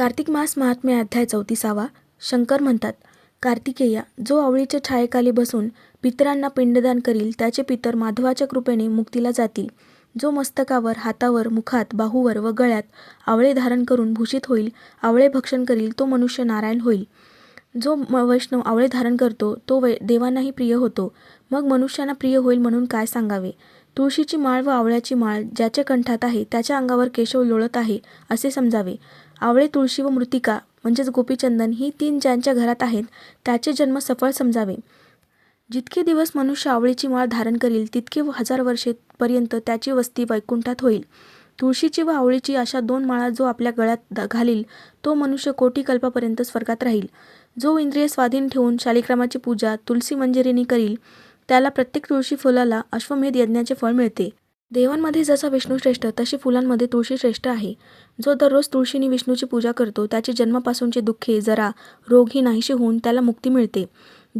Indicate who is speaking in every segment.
Speaker 1: कार्तिक मास महात्म्य अध्याय चौतीसावा. शंकर म्हणतात कार्तिकेया जो आवळीच्या छायेखाली बसून पितरांना पिंडदान करील त्याचे पितर माधवाच्या कृपेने मुक्तीला जातील. जो मस्तकावर हातावर मुखात बाहूवर व गळ्यात आवळे धारण करून भूषित होईल आवळे भक्षण करील तो मनुष्य नारायण होईल. जो म वैष्णव आवळे धारण करतो तो वै देवांनाही प्रिय होतो. मग मनुष्यांना प्रिय होईल म्हणून काय सांगावे? तुळशीची माळ व आवळ्याची माळ ज्याच्या कंठात आहे त्याच्या अंगावर केशव लोळत आहे असे समजावे. आवळे तुळशी व मृतिका म्हणजेच गोपीचंदन ही तीन ज्यांच्या घरात आहेत त्याचे जन्म सफळ समजावे. जितके दिवस मनुष्य आवळीची माळ धारण करील तितके हजार वर्षेपर्यंत त्याची वस्ती वैकुंठात होईल. तुळशीची व आवळीची अशा दोन माळा जो आपल्या गळ्यात द- घालील तो मनुष्य कोटी कल्पापर्यंत स्वर्गात राहील. जो इंद्रिय स्वाधीन ठेवून शालिग्रामाची पूजा तुलसी मंजिरीने करील त्याला प्रत्येक तुळशी फुलाला अश्वमेध यज्ञाचे फळ मिळते. देवांमध्ये जसा विष्णू श्रेष्ठ तशी फुलांमध्ये तुळशी श्रेष्ठ आहे. जो दररोज तुळशीने विष्णूची पूजा करतो त्याची जन्मापासूनचे दुःखे जरा रोग ही नाहीशी होऊन त्याला मुक्ती मिळते.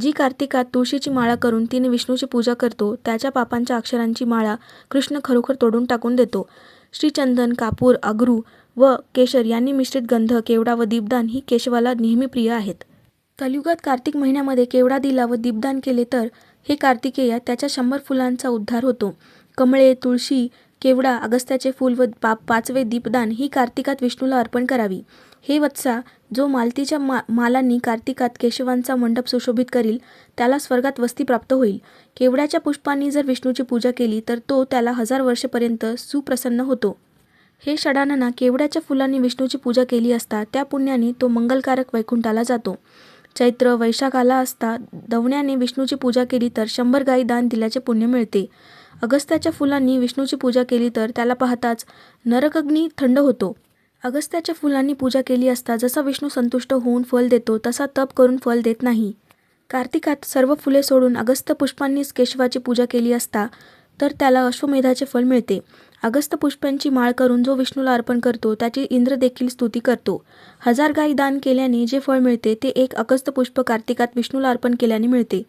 Speaker 1: जी कार्तिकात तुळशीची माळा करून तिने विष्णूची पूजा करतो त्याच्या पापांच्या अक्षरांची माळा कृष्ण खरोखर तोडून टाकून देतो. श्रीचंदन कापूर अगरू व केशर यांनी मिश्रित गंध केवडा व दीपदान ही केशवाला नेहमी प्रिय आहेत. कलियुगात कार्तिक महिन्यामध्ये केवडा दिला व दीपदान केले तर हे कार्तिकेया त्याच्या शंभर फुलांचा उद्धार होतो. कमळे तुळशी केवडा अगस्त्याचे फूल व पा पाचवे दीपदान ही कार्तिकात विष्णूला अर्पण करावी. हे वत्सा जो मालतीच्या मा मालांनी कार्तिकात केशवांचा मंडप सुशोभित करील त्याला स्वर्गात वस्ती प्राप्त होईल. केवड्याच्या पुष्पांनी जर विष्णूची पूजा केली तर तो त्याला हजार वर्षेपर्यंत सुप्रसन्न होतो. हे षडानना केवड्याच्या फुलांनी विष्णूची पूजा केली असता त्या पुण्याने तो मंगलकारक वैकुंठाला जातो. चैत्र वैशाख आला असता दवण्याने विष्णूची पूजा केली तर शंभर गायी दान दिल्याचे पुण्य मिळते. अगस्त्याच्या फुलांनी विष्णूची पूजा केली तर त्याला पाहताच नरकग्नी थंड होतो. अगस्त्याच्या फुलांनी पूजा केली असता जसा विष्णू संतुष्ट होऊन फल देतो तसा तप करून फल देत नाही. कार्तिकात सर्व फुले सोडून अगस्त पुष्पांनीच केशवाची पूजा केली असता तर त्याला अश्वमेधाचे फळ मिळते. अगस्त पुष्पांची माळ करून जो विष्णूला अर्पण करतो त्याची इंद्र देखील स्तुती करतो. हजार गायी दान केल्याने जे फळ मिळते ते एक अगस्त पुष्प कार्तिकात विष्णूला अर्पण केल्याने मिळते.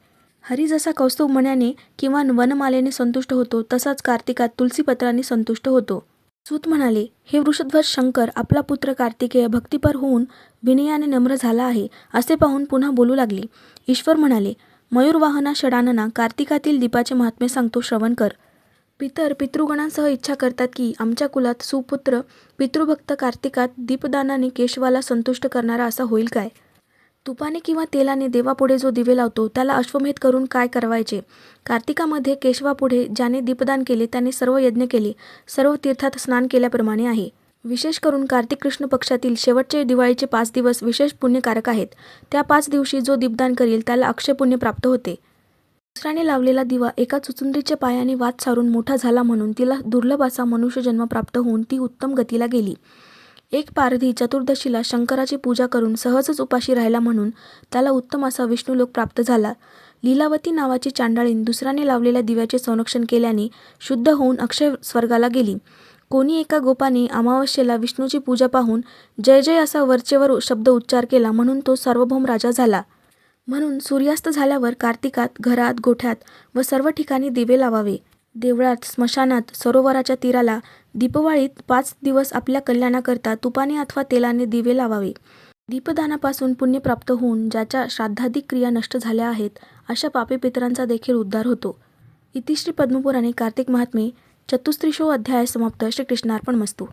Speaker 1: हरी जसा कौस्तुभ मण्याने किंवा वनमालेने संतुष्ट होतो तसाच कार्तिकात तुलसीपत्राने संतुष्ट होतो. सूत म्हणाले हे वृषध्वज शंकर आपला पुत्र कार्तिकेय भक्तिपर होऊन विनयाने नम्र झाला आहे असे पाहून पुन्हा बोलू लागले. ईश्वर म्हणाले मयूरवाहना षडानना कार्तिकातील दीपाचे महात्म्य सांगतो श्रवण कर. पितर पितृगणांसह इच्छा करतात की आमच्या कुलात सुपुत्र पितृभक्त कार्तिकात दीपदानाने केशवाला संतुष्ट करणारा असा होईल काय? तुपाने किंवा तेलाने देवापुढे जो दिवे लावतो त्याला अश्वमेध करून काय करवायचे? कार्तिकामध्ये केशवापुढे ज्याने दीपदान केले त्याने सर्व यज्ञ केले सर्व तीर्थात स्नान केल्याप्रमाणे आहे. विशेष करून कार्तिक कृष्ण पक्षातील शेवटचे दिवाळीचे पाच दिवस विशेष पुण्यकारक आहेत. त्या पाच दिवशी जो दीपदान करील त्याला अक्षय पुण्य प्राप्त होते. दुसऱ्याने लावलेला दिवा एका चुचुंद्रीच्या पायाने वाद सारून मोठा झाला म्हणून तिला दुर्लभ असा मनुष्यजन्म प्राप्त होऊन ती उत्तम गतीला गेली. एक पारधी चतुर्दशीला शंकराची पूजा करून सहजच उपाशी राहिला म्हणून त्याला उत्तम असा विष्णुलोक प्राप्त झाला. लीलावती नावाची चांडाळीन दुसऱ्याने लावलेल्या दिव्याचे संरक्षण केल्याने शुद्ध होऊन अक्षय स्वर्गाला गेली. कोणी एका गोपाने अमावस्येला विष्णूची पूजा पाहून जय जय असा वरचेवर शब्द उच्चार केला म्हणून तो सार्वभौम राजा झाला. म्हणून सूर्यास्त झाल्यावर कार्तिकात घरात गोठ्यात व सर्व ठिकाणी दिवे लावावे. देवळात स्मशानात सरोवराच्या तीराला दीपवाळीत पाच दिवस आपल्या कल्याणाकरता तुपाने अथवा तेलाने दिवे लावावे. दीपदानापासून पुण्य प्राप्त होऊन ज्याच्या श्राद्धाधिक क्रिया नष्ट झाल्या आहेत अशा पापी पितरांचा देखील उद्धार होतो. इतिश्री पद्मपुराणे कार्तिक महात्मे चतुस्त्रिशो अध्याय समाप्त. श्रीकृष्णार्पण मस्तू.